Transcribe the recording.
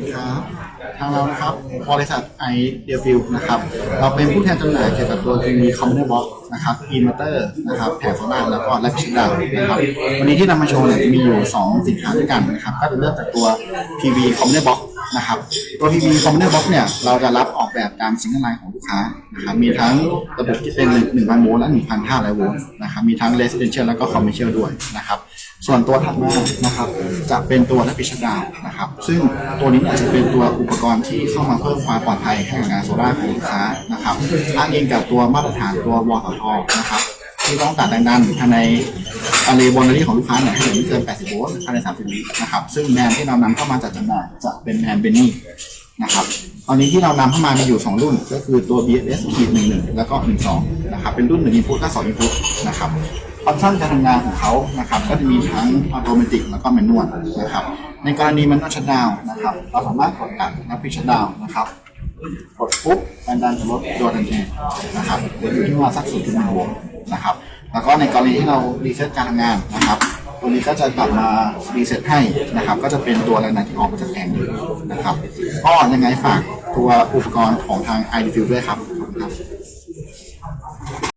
ดีครับ ทางเรานะครับบริษัทไอเดียฟิลนะครับ เราเป็นผู้แทนจำหน่ายเกี่ยวกับตัวทีวีคอมพิวเตอร์บ็อกนะครับอินเวอร์เตอร์นะครับแผงโซล่าแล้วก็แลบชิดดาวนะครับวันนี้ที่นำมาโชว์เนี่ยจะมีอยู่ 2 สินค้าด้วยกันนะครับก็จะเริ่มจากตัว PV คอมพิวเตอร์บ็อกนะครับตัว PV คอมพิวเตอร์บ็อกเนี่ยเราจะรับออกแบบตามสิงเกิลไลน์ของ ค้านะครับมีทั้งระบบที่เป็น 1,000โวลต์และ 1,500โวลต์นะครับมีทั้ง residential แล้วก็ commercial ด้วยนะครับส่วนตัวถัดมานะครับจะเป็นตัวและพิชดานะครับซึ่งตัวนี้เนี่ยจะเป็นตัวอุปกรณ์ที่เข้ามาเพิ่มความปลอดภัยให้กับงานโซล่าของลูกค้านะครับอ้างอิงกับตัวมาตรฐานตัววอลทนะครับที่ต้องตัดแรงดันภายในอะเลบอนารีของลูกค้าเนี่ยให้เหลือไม่เกิน 80 โวลต์ภายใน 30 วินะครับ ซึ่งแบรนด์ที่เรานำเข้ามาจัดจำหน่ายจะเป็นแบรนด์เบนนี่นะครับ ตอนนี้ที่เรานำเข้ามามีอยู่ 2 รุ่น ก็คือตัว BSS ขีด11แล้วก็ 12 นะครับ เป็นรุ่น1 input และ2 input นะครับฟังก์ชันการทำงานของเขานะครับ ก็จะมีทั้งออโตเมติแล้วก็แมนนวลนะครับ ในกรณีมันนวลชัดดาวนะครับ เราสามารถกดกันนับพิชดาวนะครับกดปุ๊บแรงดันจะลดโดยทันทีนะครับอยู่ที่ประมาณสัก0.1โวลต์นะครับ แล้วก็ในกรณีที่เรารีเซ็ตการทำงานนะครับ ตัวนี้ก็จะกลับมารีเซ็ตให้นะครับ ก็จะเป็นตัวแรงดันที่ออกมาจากแผงนะครับ ก็ยังไงฝาก ตัวอุปกรณ์ของทาง i d f u ด้วยครับขอบคุณครับ